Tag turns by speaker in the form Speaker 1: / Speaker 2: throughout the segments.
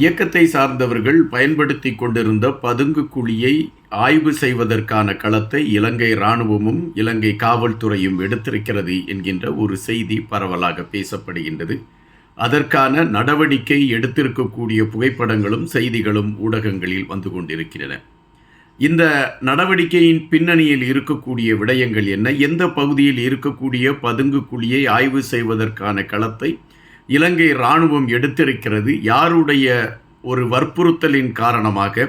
Speaker 1: இயக்கத்தை சார்ந்தவர்கள் பயன்படுத்தி கொண்டிருந்த பதுங்கு குழியை ஆய்வு செய்வதற்கான களத்தை இலங்கை இராணுவமும் இலங்கை காவல்துறையும் எடுத்திருக்கிறது என்கின்ற ஒரு செய்தி பரவலாக பேசப்படுகின்றது. அதற்கான நடவடிக்கை எடுத்திருக்கக்கூடிய புகைப்படங்களும் செய்திகளும் ஊடகங்களில் வந்து கொண்டிருக்கின்றன. இந்த நடவடிக்கையின் பின்னணியில் இருக்கக்கூடிய விடயங்கள் என்ன? எந்த பகுதியில் இருக்கக்கூடிய பதுங்கு குழியை ஆய்வு செய்வதற்கான களத்தை இலங்கை இராணுவம் எடுத்திருக்கிறது யாருடைய ஒரு வற்புறுத்தலின் காரணமாக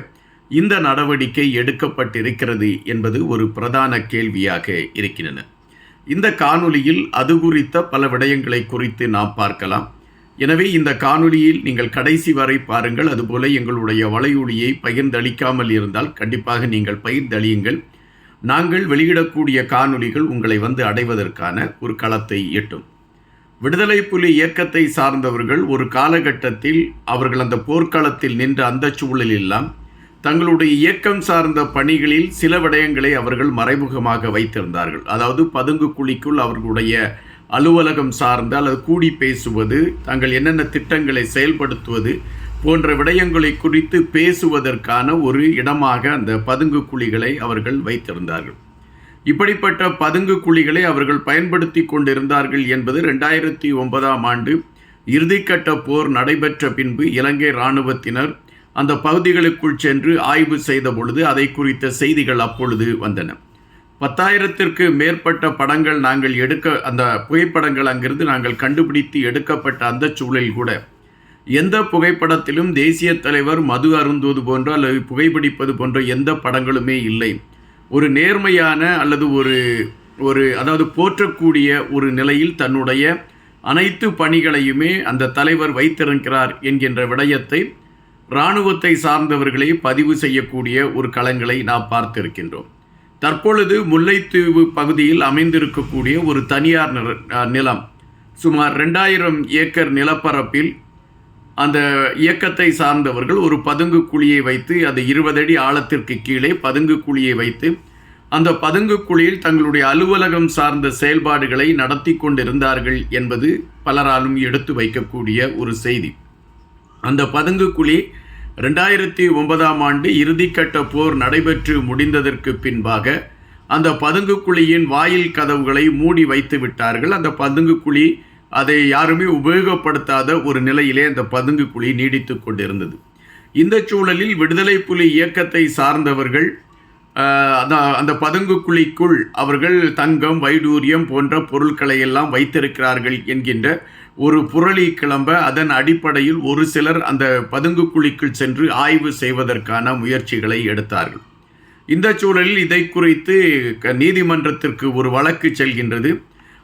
Speaker 1: இந்த நடவடிக்கை எடுக்கப்பட்டிருக்கிறது என்பது ஒரு பிரதான கேள்வியாக இருக்கின்றன. இந்த காணொலியில் அது குறித்த பல விடயங்களை குறித்து நாம் பார்க்கலாம். எனவே இந்த காணொலியில் நீங்கள் கடைசி வரை பாருங்கள். அதுபோல எங்களுடைய வலையொலியை பகிர்ந்தளிக்காமல் இருந்தால் கண்டிப்பாக நீங்கள் பகிர்ந்தளியுங்கள். நாங்கள் வெளியிடக்கூடிய காணொலிகள் உங்களை வந்து அடைவதற்கான ஒரு களத்தை எட்டும். விடுதலை புலி இயக்கத்தை சார்ந்தவர்கள் ஒரு காலகட்டத்தில் அவர்கள் அந்த போர்க்களத்தில் நின்ற அந்த சூழலெல்லாம் தங்களுடைய இயக்கம் சார்ந்த பணிகளில் சில விடயங்களை அவர்கள் மறைமுகமாக வைத்திருந்தார்கள். அதாவது பதுங்கு குழிக்குள் அவர்களுடைய அலுவலகம் சார்ந்த அல்லது கூடி பேசுவது தங்கள் என்னென்ன திட்டங்களை செயல்படுத்துவது போன்ற விடயங்களை குறித்து பேசுவதற்கான ஒரு இடமாக அந்த பதுங்கு குழிகளை அவர்கள் வைத்திருந்தார்கள். இப்படிப்பட்ட பதுங்கு குழிகளை அவர்கள் பயன்படுத்தி கொண்டிருந்தார்கள் என்பது ரெண்டாயிரத்தி ஒன்பதாம் ஆண்டு இறுதிக்கட்ட போர் நடைபெற்ற பின்பு இலங்கை இராணுவத்தினர் அந்த பகுதிகளுக்குள் சென்று ஆய்வு செய்த பொழுது அதை குறித்த செய்திகள் அப்பொழுது வந்தன. பத்தாயிரத்திற்கு மேற்பட்ட படங்கள் நாங்கள் எடுக்க அந்த புகைப்படங்கள் அங்கிருந்து நாங்கள் கண்டுபிடித்து எடுக்கப்பட்ட அந்த சூழலில் கூட எந்த புகைப்படத்திலும் தேசிய தலைவர் மது அருந்துவது போன்ற அல்லது புகைப்பிடிப்பது போன்ற எந்த படங்களுமே இல்லை. ஒரு நேர்மையான அல்லது ஒரு ஒரு அதாவது போற்றக்கூடிய ஒரு நிலையில் தன்னுடைய அனைத்து பணிகளையுமே அந்த தலைவர் வைத்திருக்கிறார் என்கின்ற விடயத்தை இராணுவத்தை சார்ந்தவர்களே பதிவு செய்யக்கூடிய ஒரு களங்களை நாம் பார்த்திருக்கின்றோம். தற்பொழுது முல்லைத்தீவு பகுதியில் அமைந்திருக்கக்கூடிய ஒரு தனியார் நிலம் சுமார் ரெண்டாயிரம் ஏக்கர் நிலப்பரப்பில் அந்த இயக்கத்தை சார்ந்தவர்கள் ஒரு பதுங்கு குழியை வைத்து அது இருபது அடி ஆழத்திற்கு கீழே பதுங்கு குழியை வைத்து அந்த பதுங்கு குழியில் தங்களுடைய அலுவலகம் சார்ந்த செயல்பாடுகளை நடத்தி கொண்டிருந்தார்கள் என்பது பலராலும் எடுத்து வைக்கக்கூடிய ஒரு செய்தி. அந்த பதுங்கு குழி ரெண்டாயிரத்தி ஒன்பதாம் ஆண்டு இறுதிக்கட்ட போர் நடைபெற்று முடிந்ததற்கு பின்பாக அந்த பதுங்கு குழியின் வாயில் கதவுகளை மூடி வைத்து விட்டார்கள். அந்த பதுங்கு குழி அதை யாருமே உபயோகப்படுத்தாத ஒரு நிலையிலே அந்த பதுங்கு குழி நீடித்து கொண்டிருந்தது. இந்த சூழலில் விடுதலை புலி இயக்கத்தை சார்ந்தவர்கள் அந்த பதுங்கு குழிக்குள் அவர்கள் தங்கம் வைடூரியம் போன்ற பொருட்களை எல்லாம் வைத்திருக்கிறார்கள் என்கின்ற ஒரு புரளி கிளம்ப அதன் அடிப்படையில் ஒரு சிலர் அந்த பதுங்கு குழிக்குள் சென்று ஆய்வு செய்வதற்கான முயற்சிகளை எடுத்தார்கள். இந்த சூழலில் இதை குறித்து நீதிமன்றத்திற்கு ஒரு வழக்கு செல்கின்றது.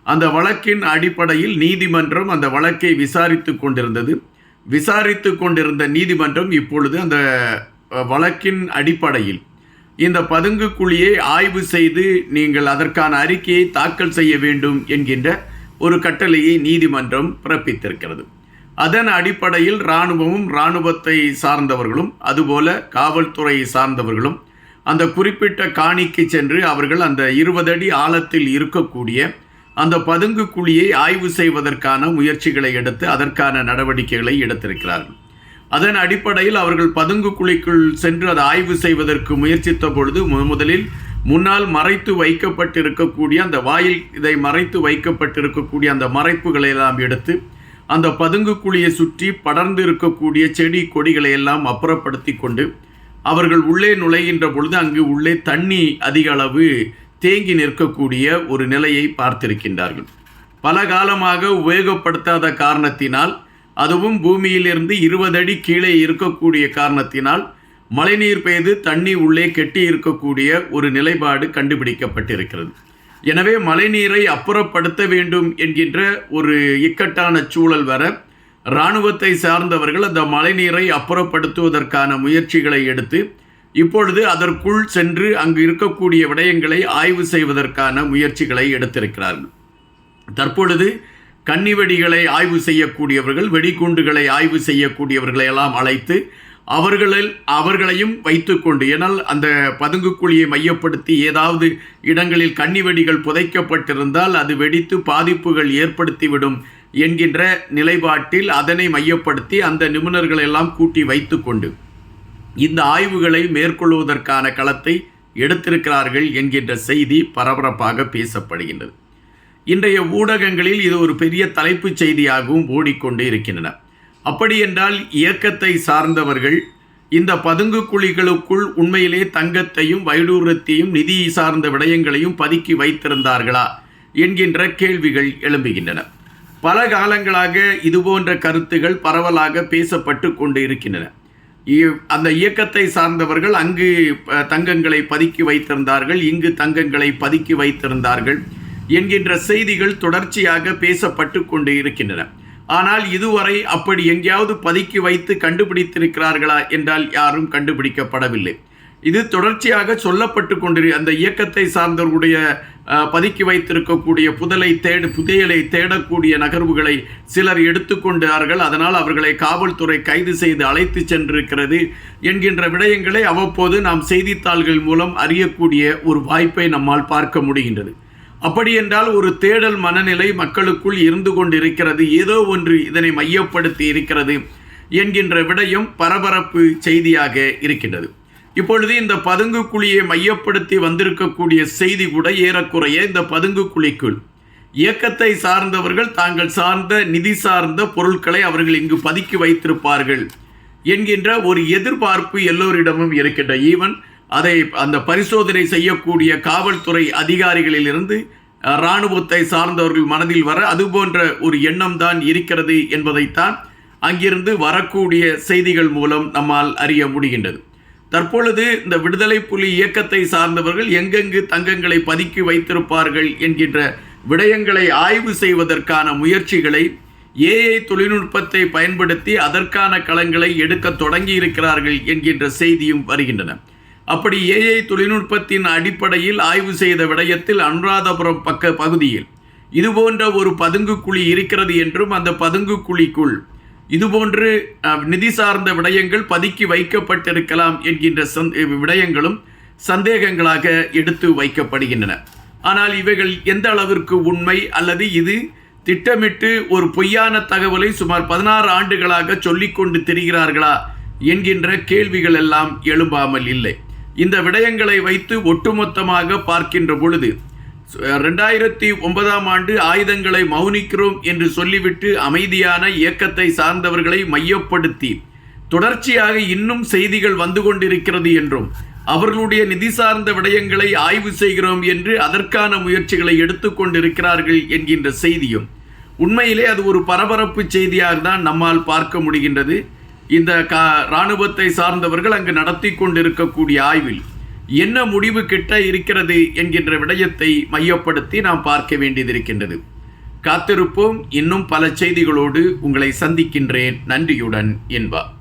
Speaker 1: அந்த வழக்கின் அடிப்படையில் நீதிமன்றம் அந்த வழக்கை விசாரித்து கொண்டிருந்தது. விசாரித்து கொண்டிருந்த நீதிமன்றம் இப்பொழுது அந்த வழக்கின் அடிப்படையில் இந்த பதுங்கு குழியை ஆய்வு செய்து நீங்கள் அதற்கான அறிக்கையை தாக்கல் செய்ய வேண்டும் என்கின்ற ஒரு கட்டளையை நீதிமன்றம் பிறப்பித்திருக்கிறது. அதன் அடிப்படையில் இராணுவமும் இராணுவத்தை சார்ந்தவர்களும் அதுபோல காவல்துறையை சார்ந்தவர்களும் அந்த குறிப்பிட்ட காணிக்கு சென்று அவர்கள் அந்த இருபது அடி ஆழத்தில் இருக்கக்கூடிய அந்த பதுங்கு குழியை ஆய்வு செய்வதற்கான முயற்சிகளை எடுத்து அதற்கான நடவடிக்கைகளை எடுத்திருக்கிறார்கள். அதன் அடிப்படையில் அவர்கள் பதுங்கு குழிக்குள் சென்று அதை ஆய்வு செய்வதற்கு முயற்சித்த பொழுது முதலில் முன்னால் மறைத்து வைக்கப்பட்டிருக்கக்கூடிய அந்த வாயில் இதை மறைத்து வைக்கப்பட்டிருக்கக்கூடிய அந்த மறைப்புகளை எல்லாம் எடுத்து அந்த பதுங்கு குழியை சுற்றி படர்ந்து இருக்கக்கூடிய செடி கொடிகளை எல்லாம் அப்புறப்படுத்தி கொண்டு அவர்கள் உள்ளே நுழைகின்ற பொழுது அங்கு உள்ளே தண்ணி அதிக அளவு தேங்கி நிற்கக்கூடிய ஒரு நிலையை பார்த்திருக்கின்றார்கள். பல காலமாக உபயோகப்படுத்தாத காரணத்தினால் அதுவும் பூமியிலிருந்து இருபது அடி கீழே இருக்கக்கூடிய காரணத்தினால் மழைநீர் பெய்து தண்ணி உள்ளே கெட்டி இருக்கக்கூடிய ஒரு நிலைப்பாடு கண்டுபிடிக்கப்பட்டிருக்கிறது. எனவே மழைநீரை அப்புறப்படுத்த வேண்டும் என்கின்ற ஒரு இக்கட்டான சூழல் வர இராணுவத்தை சார்ந்தவர்கள் அந்த மழைநீரை அப்புறப்படுத்துவதற்கான முயற்சிகளை எடுத்து இப்பொழுது அதற்குள் சென்று அங்கு இருக்கக்கூடிய விடயங்களை ஆய்வு செய்வதற்கான முயற்சிகளை எடுத்திருக்கிறார்கள். தற்பொழுது கன்னிவெடிகளை ஆய்வு செய்யக்கூடியவர்கள் வெடிகுண்டுகளை ஆய்வு செய்யக்கூடியவர்களை எல்லாம் அழைத்து அவர்களில் அவர்களையும் வைத்துக்கொண்டு ஏனால் அந்த பதுங்கு குழியை மையப்படுத்தி ஏதாவது இடங்களில் கன்னிவெடிகள் புதைக்கப்பட்டிருந்தால் அது வெடித்து பாதிப்புகள் ஏற்படுத்திவிடும் என்கின்ற நிலைப்பாட்டில் அதனை மையப்படுத்தி அந்த நிபுணர்களை எல்லாம் கூட்டி வைத்துக்கொண்டு இந்த ஆய்வுகளை மேற்கொள்வதற்கான களத்தை எடுத்திருக்கிறார்கள் என்கின்ற செய்தி பரபரப்பாக பேசப்படுகின்றது. இன்றைய ஊடகங்களில் இது ஒரு பெரிய தலைப்புச் செய்தியாகவும் ஓடிக்கொண்டு இருக்கின்றன. அப்படியென்றால் இயக்கத்தை சார்ந்தவர்கள் இந்த பதுங்கு குழிகளுக்குள் உண்மையிலே தங்கத்தையும் வைடூரத்தையும் நிதி சார்ந்த விடயங்களையும் பதுக்கி வைத்திருந்தார்களா என்கின்ற கேள்விகள் எழும்புகின்றன. பல காலங்களாக இதுபோன்ற கருத்துகள் பரவலாக பேசப்பட்டு கொண்டு இருக்கின்றன. அந்த இயக்கத்தை சார்ந்தவர்கள் அங்கு தங்கங்களை பதுக்கி வைத்திருந்தார்கள். இங்கு தங்கங்களை பதுக்கி வைத்திருந்தார்கள் என்கின்ற செய்திகள் தொடர்ச்சியாக பேசப்பட்டு கொண்டு இருக்கின்றன. ஆனால் இதுவரை அப்படி எங்கேயாவது பதுக்கி வைத்து கண்டுபிடித்திருக்கிறார்களா என்றால் யாரும் கண்டுபிடிக்கப்படவில்லை. இது தொடர்ச்சியாக சொல்லப்பட்டு கொண்டிரு அந்த இயக்கத்தை சார்ந்தவர்களுடைய பதுக்கி வைத்திருக்கக்கூடிய புதலை தேடு புதையலை தேடக்கூடிய நகர்வுகளை சிலர் எடுத்துக்கொண்டார்கள் அதனால் அவர்களை காவல்துறை கைது செய்து அழைத்து சென்றிருக்கிறது என்கின்ற விடயங்களை அவ்வப்போது நாம் செய்தித்தாள்கள் மூலம் அறியக்கூடிய ஒரு வாய்ப்பை நம்மால் பார்க்க முடிகின்றது. அப்படியென்றால் ஒரு தேடல் மனநிலை மக்களுக்குள் இருந்து கொண்டிருக்கிறது. ஏதோ ஒன்று இதனை மையப்படுத்தி இருக்கிறது என்கின்ற விடயம் பரபரப்பு செய்தியாக இருக்கின்றது. இப்பொழுது இந்த பதுங்கு குழியை மையப்படுத்தி வந்திருக்கக்கூடிய செய்தி கூட ஏறக்குறைய இந்த பதுங்கு குழிக்குள். இயக்கத்தை சார்ந்தவர்கள் தாங்கள் சார்ந்த நிதி சார்ந்த பொருட்களை அவர்கள் இங்கு பதுக்கி வைத்திருப்பார்கள் என்கின்ற ஒரு எதிர்பார்ப்பு எல்லோரிடமும் இருக்கின்ற. ஈவன் அதை அந்த பரிசோதனை செய்யக்கூடிய காவல்துறை அதிகாரிகளிலிருந்து இராணுவத்தை சார்ந்தவர்கள் மனதில் வர அதுபோன்ற ஒரு எண்ணம் தான் இருக்கிறது என்பதைத்தான் அங்கிருந்து வரக்கூடிய செய்திகள் மூலம் நம்மால் அறிய முடிகின்றது. தற்பொழுது இந்த விடுதலை புலி இயக்கத்தை சார்ந்தவர்கள் எங்கெங்கு தங்கங்களை பதுக்கி வைத்திருப்பார்கள் என்கின்ற விடயங்களை ஆய்வு செய்வதற்கான முயற்சிகளை ஏஐ தொழில்நுட்பத்தை பயன்படுத்தி அதற்கான களங்களை எடுக்க தொடங்கி இருக்கிறார்கள் என்கின்ற செய்தியும் வருகின்றன. அப்படி ஏஐ தொழில்நுட்பத்தின் அடிப்படையில் ஆய்வு செய்த விடயத்தில் அனுராதபுரம் பக்க பகுதியில் இதுபோன்ற ஒரு பதுங்கு குழி இருக்கிறது என்றும் அந்த பதுங்கு குழிக்குள் இதுபோன்று நிதி சார்ந்த விடயங்கள் பதுக்கி வைக்கப்பட்டிருக்கலாம் என்கின்ற சந் விடயங்களும் சந்தேகங்களாக எடுத்து வைக்கப்படுகின்றன. ஆனால் இவைகள் எந்த அளவிற்கு உண்மை அல்லது இது திட்டமிட்டு ஒரு பொய்யான தகவலை சுமார் பதினாறு ஆண்டுகளாக சொல்லிக்கொண்டு திரிகிறார்களா என்கின்ற கேள்விகள் எல்லாம் எழும்பாமல் இல்லை. இந்த விடயங்களை வைத்து ஒட்டுமொத்தமாக பார்க்கின்ற பொழுது ரெண்டாயிரத்தி ஒன்பதாம் ஆண்டு ஆயுதங்களை மௌனிக்கிறோம் என்று சொல்லிவிட்டு அமைதியான இயக்கத்தை சார்ந்தவர்களை மையப்படுத்தி தொடர்ச்சியாக இன்னும் செய்திகள் வந்து கொண்டிருக்கிறது என்றும் அவர்களுடைய நிதி சார்ந்த விடயங்களை ஆய்வு செய்கிறோம் என்று அதற்கான முயற்சிகளை எடுத்துக்கொண்டிருக்கிறார்கள் என்கின்ற செய்தியும் உண்மையிலே அது ஒரு பரபரப்பு செய்தியாக தான் நம்மால் பார்க்க முடிகின்றது. இந்த கா இராணுவத்தை சார்ந்தவர்கள் அங்கு நடத்தி கொண்டிருக்கக்கூடிய ஆய்வில் என்ன முடிவு கிட்ட இருக்கிறது என்கின்ற விடயத்தை மையப்படுத்தி நாம் பார்க்க வேண்டியதிருக்கின்றது. காத்திருப்போம். இன்னும் பல செய்திகளோடு உங்களை சந்திக்கின்றேன். நன்றியுடன் என்பார்.